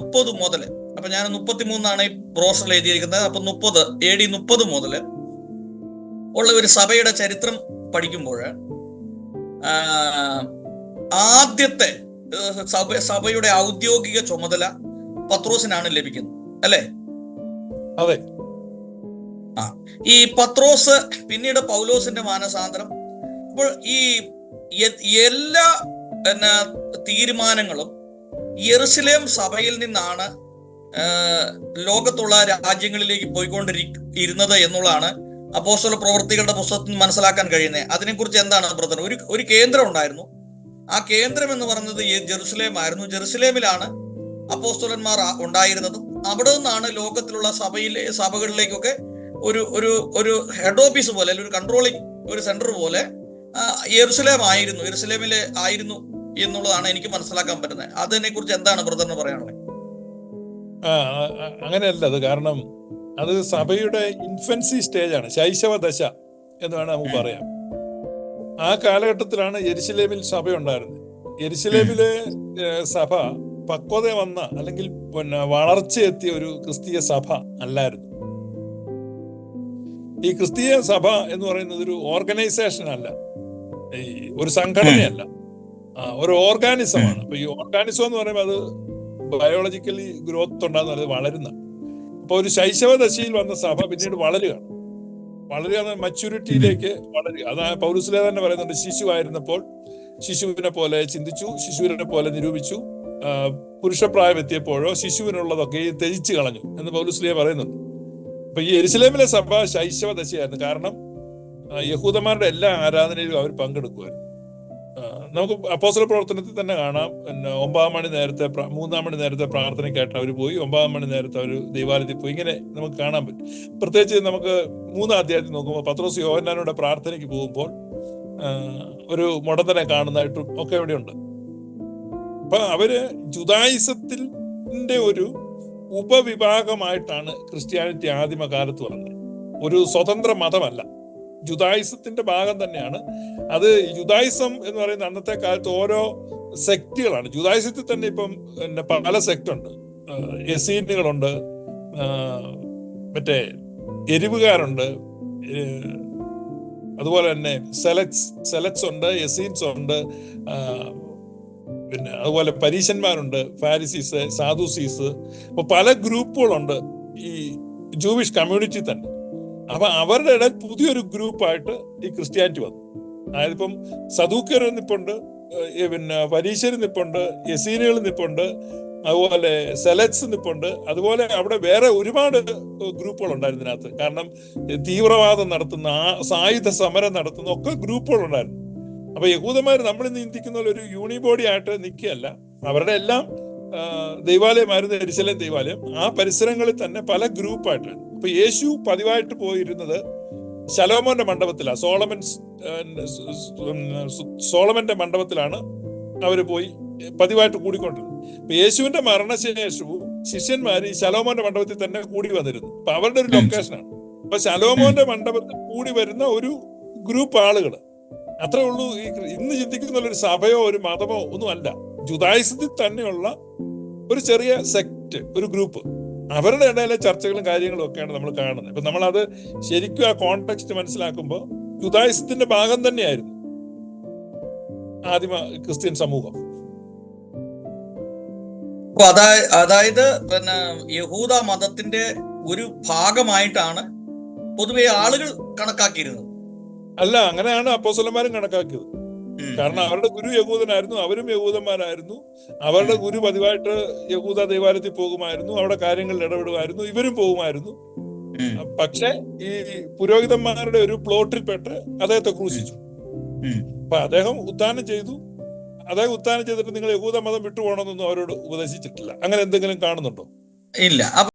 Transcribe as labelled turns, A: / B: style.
A: മുപ്പത് മുതൽ അപ്പൊ ഞാൻ മുപ്പത്തി മൂന്നാണ് ഈ ബ്രോഷറിൽ എഴുതിയിരിക്കുന്നത്. അപ്പൊ മുപ്പത് എ ഡി മുപ്പത് മുതൽ ഉള്ള ഒരു സഭയുടെ ചരിത്രം പഠിക്കുമ്പോൾ ആദ്യത്തെ സഭ സഭയുടെ ഔദ്യോഗിക ചുമതല പത്രോസിനാണ് ലഭിക്കുന്നത്. അല്ലേ?
B: അതെ.
A: ആ ഈ പത്രോസ് പിന്നീട് പൗലോസിന്റെ മാനസാന്തരം. അപ്പോൾ ഈ എല്ലാ തീരുമാനങ്ങളും യെറുസലേം സഭയിൽ നിന്നാണ് ലോകത്തുള്ള രാജ്യങ്ങളിലേക്ക് പോയിക്കൊണ്ടിരിക്കുന്നത് എന്നുള്ളതാണ് അപ്പോസ്തല പ്രവർത്തികളുടെ പുസ്തകത്തിൽ മനസ്സിലാക്കാൻ കഴിയുന്നത്. അതിനെക്കുറിച്ച് എന്താണ് ബ്രദർ? ഒരു ഒരു കേന്ദ്രം ഉണ്ടായിരുന്നു. ആ കേന്ദ്രം എന്ന് പറയുന്നത് ജെറുസലേം ആയിരുന്നു. ജെറുസലേമിലാണ് അപ്പോസ്തലന്മാർ ഉണ്ടായിരുന്നത്. അവിടെ നിന്നാണ് ലോകത്തിലുള്ള സഭയിലെ സഭകളിലേക്കൊക്കെ ഒരു ഒരു ഒരു ഹെഡ് ഓഫീസ് പോലെ അല്ലെങ്കിൽ ഒരു കൺട്രോളിംഗ് ഒരു സെന്റർ പോലെ യെറുസലേം ആയിരുന്നു. യെറുസലേമിലെ ആയിരുന്നു എന്നുള്ളതാണ് എനിക്ക് മനസ്സിലാക്കാൻ പറ്റുന്നത്. അതിനെ കുറിച്ച് എന്താണ് ബ്രദറിന് പറയാനുള്ളത്?
B: ആ, അങ്ങനെയല്ല അത് കാരണം അത് സഭയുടെ ഇൻഫൻസി സ്റ്റേജ് ആണ് ശൈശവ ദശ എന്ന് വേണം നമുക്ക് പറയാം. ആ കാലഘട്ടത്തിലാണ് എരിശിലേമിൽ സഭ ഉണ്ടായിരുന്നത്. എരിശിലേമിലെ സഭ പക്വത വന്ന അല്ലെങ്കിൽ പിന്നെ വളർച്ചയെത്തിയ ഒരു ക്രിസ്തീയ സഭ അല്ലായിരുന്നു. ഈ ക്രിസ്തീയ സഭ എന്ന് പറയുന്നത് ഒരു ഓർഗനൈസേഷൻ അല്ല. ഒരു സംഘടനയല്ല. ഒരു ഓർഗാനിസമാണ് അപ്പൊ ഈ ഓർഗാനിസം എന്ന് പറയുമ്പോൾ അത് ബയോളജിക്കലി ഗ്രോത്ത് ഉണ്ടാകുന്ന വളരുന്ന. അപ്പൊ ഒരു ശൈശവ ദശയിൽ വന്ന സഭ പിന്നീട് വളരുകയാണ്. വളരുക മച്യൂരിറ്റിയിലേക്ക് വളരുക. അതാ പൗരസിലെ തന്നെ പറയുന്നുണ്ട് ശിശു ആയിരുന്നപ്പോൾ ശിശുവിനെ പോലെ ചിന്തിച്ചു ശിശുവിനെ പോലെ നിരൂപിച്ചു പുരുഷപ്രായം എത്തിയപ്പോഴോ ശിശുവിനുള്ളതൊക്കെ ത്യജിച്ചു കളഞ്ഞു എന്ന് പൗലുസ്ലിയ പറയുന്നുണ്ട്. അപ്പൊ ഈ എരുസലേമിലെ സഭ ശൈശവ ദശയായിരുന്നു കാരണം യഹൂദന്മാരുടെ എല്ലാ ആരാധനയിലും അവർ പങ്കെടുക്കുമായിരുന്നു. നമുക്ക് അപ്പോസല പ്രവർത്തനത്തിൽ തന്നെ കാണാം. പിന്നെ ഒമ്പതാം മണി നേരത്തെ മൂന്നാം മണി നേരത്തെ പ്രാർത്ഥനയ്ക്കായിട്ട് അവർ പോയി. ഒമ്പതാം മണി നേരത്തെ അവർ ദൈവാലയത്തിൽ പോയി. ഇങ്ങനെ നമുക്ക് കാണാൻ പറ്റും. പ്രത്യേകിച്ച് നമുക്ക് മൂന്നാം അധ്യായത്തിൽ നോക്കുമ്പോൾ പത്രോസ് യോഹന്നാനോടെ പ്രാർത്ഥനയ്ക്ക് പോകുമ്പോൾ ഒരു മുടന്തനെ കാണുന്നതായിട്ടും ഒക്കെ ഇവിടെയുണ്ട് അപ്പൊ അവർ ജുദായിസത്തിന്റെ ഒരു ഉപവിഭാഗമായിട്ടാണ് ക്രിസ്ത്യാനിറ്റി ആദിമകാലത്ത് വന്നത്. ഒരു സ്വതന്ത്ര മതമല്ല. ജുദായിസത്തിന്റെ ഭാഗം തന്നെയാണ്. അത് ജുദായിസം എന്ന് പറയുന്ന അന്നത്തെ കാലത്ത് ഓരോ സെക്റ്റുകളാണ്. ജുദായിസത്തിൽ തന്നെ ഇപ്പം പിന്നെ പല സെക്ട് ഉണ്ട് എസീനുകളുണ്ട് മറ്റേ എരിവുകാരുണ്ട്. അതുപോലെ തന്നെ സെലക്സ് സെലക്സ് ഉണ്ട് എസീൻസ് ഉണ്ട്. പിന്നെ അതുപോലെ പരീശന്മാരുണ്ട് ഫാരിസീസ് സാധുസീസ്. അപ്പൊ പല ഗ്രൂപ്പുകളുണ്ട് ഈ ജൂവിഷ് കമ്മ്യൂണിറ്റി തന്നെ. അപ്പൊ അവരുടെ ഇടയിൽ പുതിയൊരു ഗ്രൂപ്പായിട്ട് ഈ ക്രിസ്ത്യാനിറ്റി വന്നു. അതായത് ഇപ്പം സദൂക്കർ നിപ്പുണ്ട് പിന്നെ പരീശർ നിപ്പുണ്ട് യസീനുകൾ നിപ്പുണ്ട് അതുപോലെ സെലക്സ് നിപ്പുണ്ട്. അതുപോലെ അവിടെ വേറെ ഒരുപാട് ഗ്രൂപ്പുകൾ ഉണ്ടായിരുന്നു ഇതിനകത്ത്. കാരണം തീവ്രവാദം നടത്തുന്ന സായുധ സമരം നടത്തുന്ന ഒക്കെ ഗ്രൂപ്പുകൾ ഉണ്ടായിരുന്നു അപ്പൊ യഹൂദന്മാർ നമ്മൾ ചിന്തിക്കുന്ന ഒരു യൂണിബോഡി ആയിട്ട് നിൽക്കുകയല്ല. അവരുടെ എല്ലാം ദൈവാലയമായിരുന്നു എരിശലേം ദൈവാലയം. ആ പരിസരങ്ങളിൽ തന്നെ പല ഗ്രൂപ്പായിട്ട് അപ്പൊ യേശു പതിവായിട്ട് പോയിരുന്നത് ശലോമോന്റെ മണ്ഡപത്തിലാണ് സോളമൻ സോളമന്റെ മണ്ഡപത്തിലാണ് അവർ പോയി പതിവായിട്ട് കൂടിക്കൊണ്ടിരുന്നത്. ഇപ്പൊ യേശുവിന്റെ മരണശേഷവും ശിഷ്യന്മാർ ഈ ശലോമോന്റെ മണ്ഡപത്തിൽ തന്നെ കൂടി വന്നിരുന്നു. അപ്പൊ അവരുടെ ഒരു ലൊക്കേഷനാണ് അപ്പൊ ശലോമോന്റെ മണ്ഡപത്തിൽ കൂടി വരുന്ന ഒരു ഗ്രൂപ്പ് ആളുകൾ അത്രേ ഉള്ളൂ ഈ ഇന്ന് ചിന്തിക്കുന്ന ഒരു സഭയോ ഒരു മതമോ ഒന്നും അല്ല. ജുദായിസത്തിൽ തന്നെയുള്ള ഒരു ചെറിയ സെക്ട് ഒരു ഗ്രൂപ്പ് അവരുടെ ഇടയിലെ ചർച്ചകളും കാര്യങ്ങളും ഒക്കെയാണ് നമ്മൾ കാണുന്നത്. ഇപ്പൊ നമ്മളത് ശരിക്കും ആ കോണ്ടെക്സ്റ്റ് മനസ്സിലാക്കുമ്പോൾ യുദായുസത്തിന്റെ ഭാഗം തന്നെയായിരുന്നു ആദിമ ക്രിസ്ത്യൻ സമൂഹം.
A: അതായത് പിന്നെ യഹൂദ മതത്തിന്റെ ഒരു ഭാഗമായിട്ടാണ് പൊതുവെ ആളുകൾ കണക്കാക്കിയിരുന്നത്.
B: അല്ല അങ്ങനെയാണ് അപ്പോസലന്മാരും കണക്കാക്കിയത്. കാരണം അവരുടെ ഗുരു യഹൂദനായിരുന്നു അവരും യഹൂദന്മാരായിരുന്നു. അവരുടെ ഗുരു പതിവായിട്ട് യഹൂദ ദേവാലയത്തിൽ പോകുമായിരുന്നു അവിടെ കാര്യങ്ങളിൽ ഇടപെടുമായിരുന്നു ഇവരും പോകുമായിരുന്നു. പക്ഷെ ഈ പുരോഹിതന്മാരുടെ ഒരു പ്ലോട്ടിൽപ്പെട്ട് അദ്ദേഹത്തെ ക്രൂശിച്ചു. അപ്പൊ അദ്ദേഹം ഉത്ഥാനം ചെയ്തു. അദ്ദേഹം ഉത്ഥാനം ചെയ്തിട്ട് നിങ്ങൾ യഹൂദ മതം വിട്ടുപോകണമെന്നൊന്നും അവരോട് ഉപദേശിച്ചിട്ടില്ല. അങ്ങനെ എന്തെങ്കിലും കാണുന്നുണ്ടോ?
A: ഇല്ല.